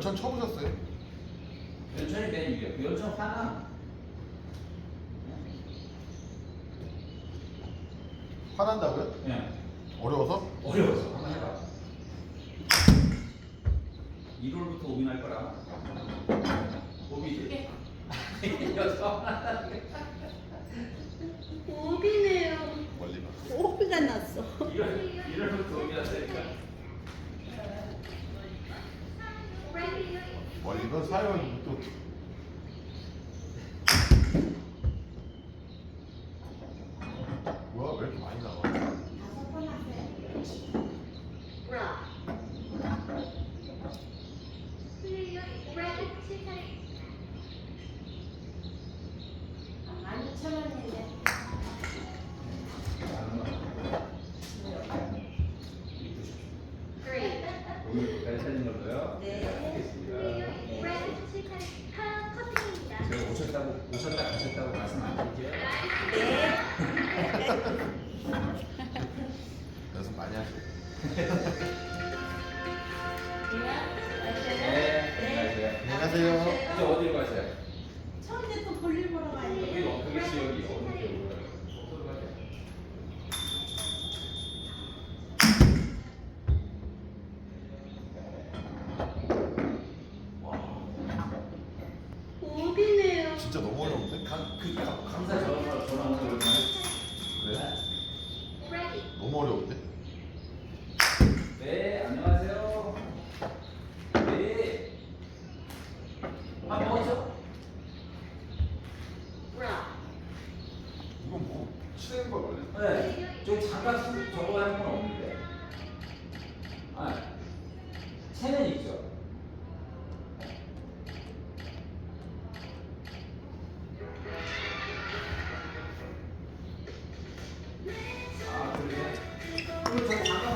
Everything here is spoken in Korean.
연천 쳐보셨어요? 연천이 맨 위에. 그 연천 화나. 화난다고요? 예. 어려워서? 어려워서 한번 해봐. 1월부터 오긴 할 거라. 오비지. 여섯. 오비네요. 멀리 봐. 오비가 났어. 1월 1월부터 오긴 했으니까. 멀리면 사연 또 뭐야 왜 이렇게 많이 나와? 다섯 번 하세요. 만 이천 원인데. 오늘 잘 찾은 걸로요. 네. 알겠습니다. 제가 오셨다고 오셨다 가셨다고 말씀 안 드릴게요. 네. 연습 많이 하시고 안녕하세요. 이제 어디로 가세요? 처음에 또 볼일 보러 가야 여기 돼. 어- 여기 지역이 어느 쪽으로 가요? 어디로 가세요? 오비네요. 진짜 너무 어려운데? 강, 그 강- 강사 전화 전화 오는 거 치는 거 원래. 네. 저 잠깐 수- 저거 하는 건 없는데. 아, 채는 있죠. 아, 그러네. 그럼 저 잠깐